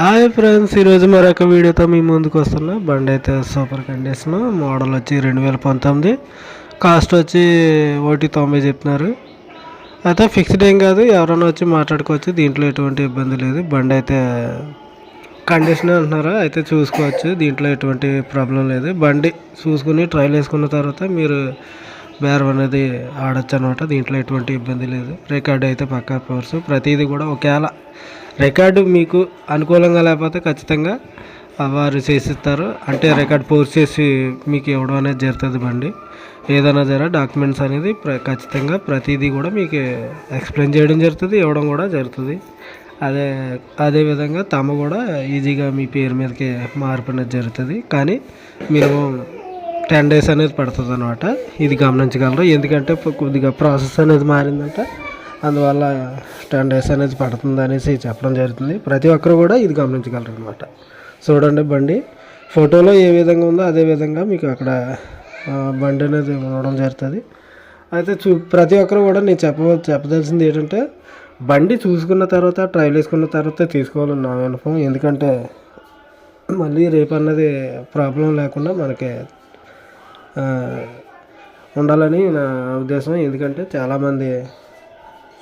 Hi friends ఈరోజు మరొక వీడియోతో మీ ముందుకు వస్తున్నా. బండి అయితే సూపర్ కండిషన్ మోడల్ వచ్చి రెండు వేల పంతొమ్మిది. కాస్ట్ వచ్చి ఒకటి తొంభై చెప్తున్నారు అయితే ఫిక్స్డ్ ఏం కాదు ఎవరైనా వచ్చి మాట్లాడుకోవచ్చు దీంట్లో ఎటువంటి ఇబ్బంది లేదు. బండి అయితే కండిషన్ అంటున్నారా అయితే చూసుకోవచ్చు దీంట్లో ఎటువంటి ప్రాబ్లం లేదు. బండి చూసుకుని ట్రైల్ వేసుకున్న తర్వాత మీరు బేరం అనేది ఆడొచ్చు అనమాట దీంట్లో ఎటువంటి ఇబ్బంది లేదు. రికార్డ్ అయితే పక్కా కోర్సు ప్రతిదీ కూడా ఒకేలా రికార్డు మీకు అనుకూలంగా లేకపోతే ఖచ్చితంగా వారు చేసిస్తారు. అంటే రికార్డ్ పోస్ట్ చేసి మీకు ఇవ్వడం అనేది జరుగుతుంది బండి. ఏదైనా జర డాక్యుమెంట్స్ అనేది ప్ర ఖచ్చితంగా ప్రతిదీ కూడా మీకు ఎక్స్ప్లెయిన్ చేయడం జరుగుతుంది ఇవ్వడం కూడా జరుగుతుంది. అదే అదే విధంగా తమ కూడా ఈజీగా మీ పేరు మీదకి మార్పు అనేది జరుగుతుంది. కానీ మినిమం టెన్ డేస్ అనేది పడుతుంది అనమాట ఇది గమనించగలరు. ఎందుకంటే కొద్దిగా ప్రాసెస్ అనేది మారిందంట. అందువల్ల టెన్ డేస్ అనేది పడుతుంది అనేసి చెప్పడం జరుగుతుంది. ప్రతి ఒక్కరు కూడా ఇది గమనించగలరు అనమాట చూడండి బండి. ఫోటోలో ఏ విధంగా ఉందో అదే విధంగా మీకు అక్కడ బండి అనేది ఉండడం జరుగుతుంది. అయితే చూ ప్రతి ఒక్కరు కూడా నేను చెప్ప చెప్పదలసింది ఏంటంటే బండి చూసుకున్న తర్వాత ట్రైల్ వేసుకున్న తర్వాత తీసుకోవాలని నా అనుభవం. ఎందుకంటే మళ్ళీ రేపు అన్నది ప్రాబ్లం లేకుండా మనకి ఉండాలని నా ఉద్దేశం. ఎందుకంటే చాలామంది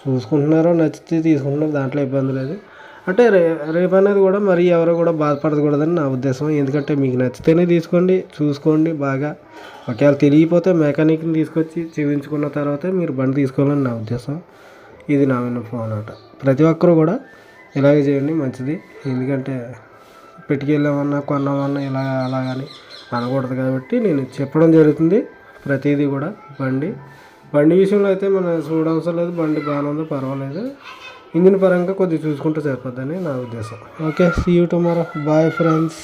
చూసుకుంటున్నారు నచ్చితే తీసుకుంటున్నారు దాంట్లో ఇబ్బంది లేదు. అంటే రే రేపు అనేది కూడా మరి ఎవరు కూడా బాధపడకూడదని నా ఉద్దేశం. ఎందుకంటే మీకు నచ్చితేనే తీసుకోండి చూసుకోండి బాగా. ఒకవేళ తెలియకపోతే మెకానిక్ని తీసుకొచ్చి చూపించుకున్న తర్వాతే మీరు బండి తీసుకోవాలని నా ఉద్దేశం. ఇది నా విన్నపం అన్నమాట. ప్రతి ఒక్కరు కూడా ఇలాగే చేయండి మంచిది. ఎందుకంటే పెట్టుకెళ్ళామన్నా కొన్నామన్నా ఇలా అలాగని అనకూడదు కాబట్టి నేను చెప్పడం జరుగుతుంది. ప్రతిదీ కూడా బండి బండి విషయంలో అయితే మనం చూడవసరం లేదు బండి బాగానే ఉంది పర్వాలేదు. ఇంజిన్ పరంగా కొద్దిగా చూసుకుంటే సరిపోద్దని నా ఉద్దేశం. Okay see you tomorrow bye friends